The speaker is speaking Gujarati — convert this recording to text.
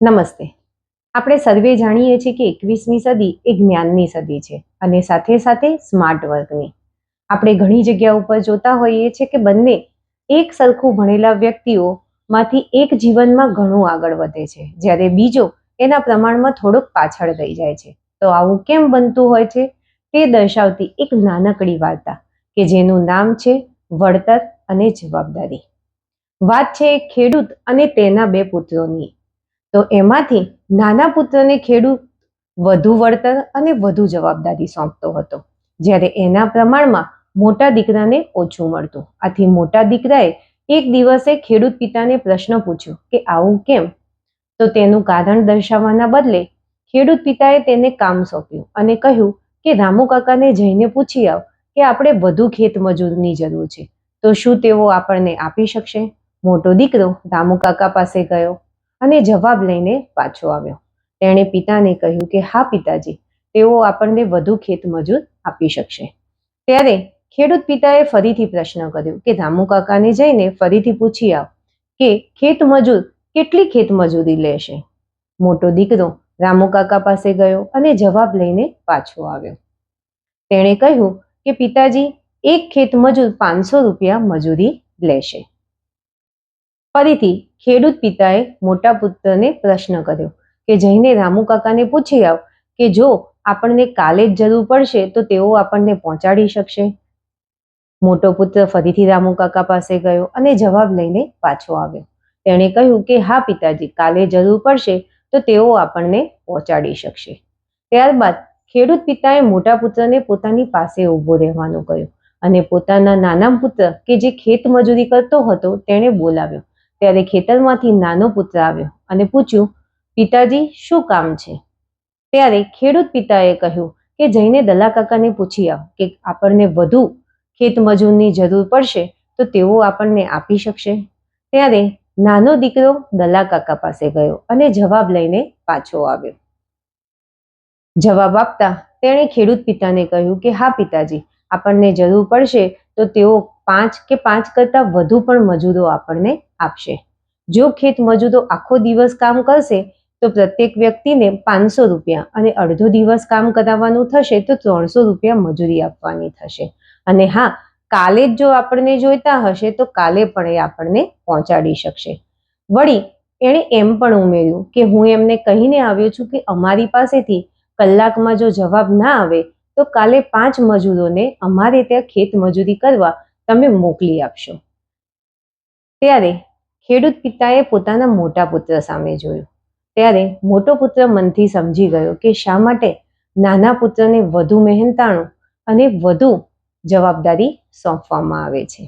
નમસ્તે. આપણે સર્વે જાણીએ છીએ કે એકવીસમી સદી એ જ્ઞાનની સદી છે અને સાથે સાથે સ્માર્ટ વર્કની આપણે ઘણી જગ્યા ઉપર જોતા હોઈએ છીએ કે બંને એક સરખું ભણેલા વ્યક્તિઓમાંથી એક જીવનમાં ઘણું આગળ વધે છે. જ્યારે બીજો એના પ્રમાણમાં થોડોક પાછળ રહી જાય છે. તો આવું કેમ બનતું હોય છે? તે દર્શાવતી એક નાનકડી વાર્તા કે જેનું નામ છે વળતર અને જવાબદારી. વાત છે ખેડૂત અને તેના બે પુત્રોની. તો એમાંથી નાના પુત્રને ખેડૂત વધુ વળતર અને વધુ જવાબદારી સોંપતો હતો, જ્યારે એના પ્રમાણમાં મોટા દીકરાને ઓછું મળતું. આથી મોટા દીકરાએ એક દિવસે ખેડૂત પિતાને પ્રશ્ન પૂછ્યો કે, આવું કેમ? તો તેનું કારણ દર્શાવવાના બદલે ખેડૂત પિતાએ તેને કામ સોંપ્યું અને કહ્યું કે, રામુ કાકાને જઈને પૂછી આવ કે આપણે વધુ ખેત મજૂરની જરૂર છે. તો શું તેઓ આપણને આપી શકશે? મોટો દીકરો રામુ કાકા પાસે ગયો. અને જવાબ લઈને પાછો આવ્યો. તેણે પિતાને કહ્યું કે, હા, પિતાજી, તેઓ આપણને વધુ ખેત મજૂર આપી શકશે. ત્યારે ખેડૂત પિતાએ ફરીથી પ્રશ્ન કર્યો કે રામુ કાકાને જઈને ફરીથી પૂછી આવ કે ખેત મજૂર કેટલી ખેત મજૂરી લેશે? મોટો દીકરો રામુ કાકા પાસે ગયો અને જવાબ લઈને પાછો આવ્યો. તેણે કહ્યું કે, પિતાજી, એક ખેત મજૂર પાંચસો રૂપિયા મજૂરી લેશે. ફરીથી ખેડૂત પિતાએ મોટા પુત્રને પ્રશ્ન કર્યો કે જઈને રામુ કાકાને પૂછી આવ કે જો આપણને કાલે જ જરૂર પડશે તો તેઓ આપણને પહોંચાડી શકશે. મોટો પુત્ર ફરીથી રામુ કાકા પાસે ગયો અને જવાબ લઈને પાછો આવ્યો. તેણે કહ્યું કે હા પિતાજી, કાલે જરૂર પડશે તો તેઓ આપણને પહોંચાડી શકશે. ત્યારબાદ ખેડૂત પિતાએ મોટા પુત્રને પોતાની પાસે ઊભો રહેવાનું કહ્યું અને પોતાના નાના પુત્ર કે જે ખેત મજૂરી કરતો હતો તેણે બોલાવ્યો. ત્યારે ખેતરમાંથી નાનો પુત્ર આવ્યો અને પૂછ્યું, પિતાજી, શું કામ છે? ત્યારે ખેડૂત પિતાએ કહ્યું કે, જઈને દલા કાકાને પૂછી આવ કે આપણને વધુ ખેત મજૂરની જરૂર પડશે તો તેઓ આપણને આપી શકશે. ત્યારે નાનો દીકરો દલા કાકા પાસે ગયો અને જવાબ લઈને પાછો આવ્યો. જવાબ આપતા તેણે ખેડૂત પિતાને કહ્યું કે, હા પિતાજી, આપણને જરૂર પડશે તો તેઓ પાંચ કે પાંચ કરતાં વધુ પણ મજૂરો આપણને આપશે. જો ખેત મજૂરો આખો દિવસ કામ કરશે, તો પ્રત્યેક વ્યક્તિને પાંચસો રૂપિયા અને અડધો દિવસ કામ કરાવવાનું થશે, તો ત્રણસો રૂપિયા મજૂરી આપવાની થશે. અને હા, કાલે જ જો આપણને જોઈતા હશે, તો કાલે પણ એ આપણને પહોંચાડી શકશે. વળી, એણે એમ પણ ઉમેર્યું કે હું એમને કહીને આવ્યો છું કે અમારી પાસેથી કલાકમાં જો જવાબ ના આવે, તો કાલે પાંચ મજૂરોને અમારે ત્યાં ખેત મજૂરી કરવા તમે મોકલી આપશો. ત્યારે ખેડૂત પિતાએ પોતાના મોટા પુત્ર સામે જોયું. ત્યારે મોટો પુત્ર મનથી સમજી ગયો કે શા માટે નાના પુત્રને વધુ મહેનતાણું અને વધુ જવાબદારી સોંપવામાં આવે છે.